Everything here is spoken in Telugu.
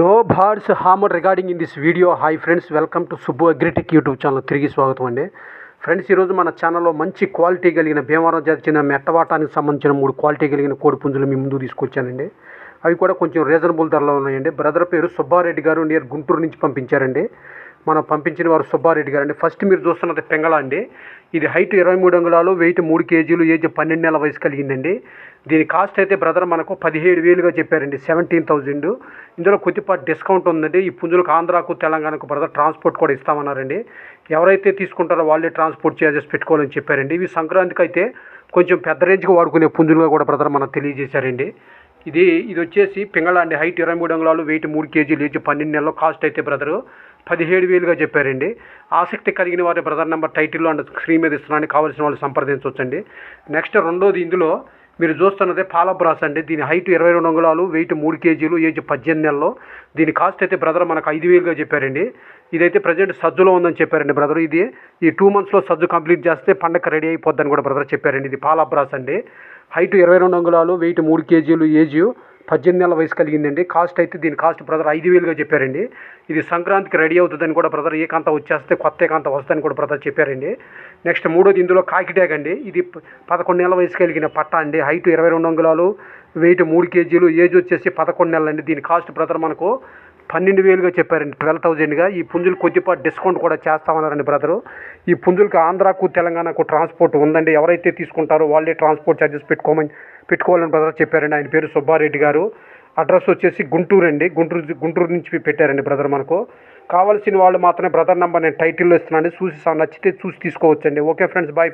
No birds hammer regarding in this video hi friends welcome to Subbu agritech YouTube channel తిరిగి స్వాగతం అండి. ఫ్రెండ్స్ ఈరోజు మన ఛానల్లో మంచి క్వాలిటీ కలిగిన భీమవరం జాతి చెందిన మెట్టవాటానికి సంబంధించిన మూడు క్వాలిటీ కలిగిన కోడి పుంజులు మీ ముందు తీసుకొచ్చానండి. అవి కూడా కొంచెం రీజనబుల్ ధరలో ఉన్నాయండి. బ్రదర్ పేరు సుబ్బారెడ్డి గారు నియర్ గుంటూరు నుంచి పంపించారండి. మనం పంపించిన వారు సుబ్బారెడ్డి గారు అండి. ఫస్ట్ మీరు చూస్తున్నది పెంగళ అండి. ఇది హైట్ ఇరవై మూడు అంగుళాలు వెయిట్ మూడు కేజీలు ఏజ్ పన్నెండు నెలల వయసు కలిగిందండి. దీని కాస్ట్ అయితే బ్రదర్ మనకు పదిహేడు వేలుగా చెప్పారండి సెవెంటీన్ థౌజండ్ ఇందులో కొద్దిపాటి డిస్కౌంట్ ఉందండి. ఈ పుంజులకు ఆంధ్రాకు తెలంగాణకు బ్రదర్ ట్రాన్స్పోర్ట్ కూడా ఇస్తామన్నారండి. ఎవరైతే తీసుకుంటారో వాళ్ళే ట్రాన్స్పోర్ట్ చార్జెస్ పెట్టుకోవాలని చెప్పారండి. ఇవి సంక్రాంతికి అయితే కొంచెం పెద్ద రేంజ్కి వాడుకునే పుంజులుగా కూడా బ్రదర్ మనకు తెలియజేశారండి. ఇది ఇది వచ్చేసి పింగళ అండి హైట్ ఇరవై మూడు అంగుళాలు వెయిట్ మూడు కేజీలు ఏజ్ పన్నెండు నెలలు కాస్ట్ అయితే బ్రదరు పదిహేడు వేలుగా చెప్పారండి. ఆసక్తి కలిగిన వారి బ్రదర్ నెంబర్ టైటిల్లో అండ్ స్క్రీన్ మీద ఇస్తున్నాను కావాల్సిన వాళ్ళు సంప్రదించవచ్చండి. నెక్స్ట్ రెండోది ఇందులో మీరు చూస్తున్నదే పాలబ్రాస్ అండి. దీని హైట్ ఇరవై రెండు అంగుళాలు వెయిట్ మూడు కేజీలు ఏజ్ పద్దెనిమిది నెలలు. దీని కాస్ట్ అయితే బ్రదర్ మనకు ఐదు వేలుగా చెప్పారండి. ఇదైతే ప్రజెంట్ సజ్జులో ఉందని చెప్పారండి బ్రదర్ ఇది ఈ టూ మంత్స్లో సజ్జు కంప్లీట్ చేస్తే పండగ రెడీ అయిపోద్దని కూడా బ్రదర్ చెప్పారండి. ఇది పాలబ్రాస్ అండి. హైట్ ఇరవై రెండు అంగుళాలు వెయిట్ మూడు కేజీలు ఏజ్ పద్దెనిమిది నెలల వయసు కలిగిందండి. కాస్ట్ అయితే దీని కాస్ట్ బ్రదర్ ఐదు వేలుగా చెప్పారండి. ఇది సంక్రాంతికి రెడీ అవుతుందని కూడా బ్రదర్ ఏకాంత వచ్చేస్తే కొత్త ఏకాంత వస్తుందని కూడా బ్రదర్ చెప్పారండి. నెక్స్ట్ మూడోది ఇందులో కాకిటాగ్ అండి. ఇది పదకొండు నెలల వయసు కలిగిన పట్ట అండి. హైట్ ఇరవై రెండు అంగుళాలు వెయిట్ మూడు కేజీలు ఏజ్ వచ్చేసి పదకొండు నెలలు అండి. దీని కాస్ట్ బ్రదర్ మనకు పన్నెండు వేలుగా చెప్పారండి. ట్వెల్వ్ థౌజండ్గా. ఈ పుంజులు కొద్దిపాటి డిస్కౌంట్ కూడా చేస్తామన్నారండి బ్రదరు. ఈ పుంజులకు ఆంధ్రాకు తెలంగాణకు ట్రాన్స్పోర్ట్ ఉందండి. ఎవరైతే తీసుకుంటారో వాళ్ళే ట్రాన్స్పోర్ట్ ఛార్జెస్ పెట్టుకోమని పెట్టుకోవాలని బ్రదర్ చెప్పారండి. ఆయన పేరు సుబ్బారెడ్డి గారు. అడ్రస్ వచ్చేసి గుంటూరు అండి. గుంటూరు గుంటూరు నుంచి పెట్టారండి బ్రదర్ మనకు. కావాల్సిన వాళ్ళు మాత్రమే బ్రదర్ నెంబర్ నేను టైటిల్లో ఇస్తున్నాను. చూసి నచ్చితే చూసి తీసుకోవచ్చండి. Okay friends bye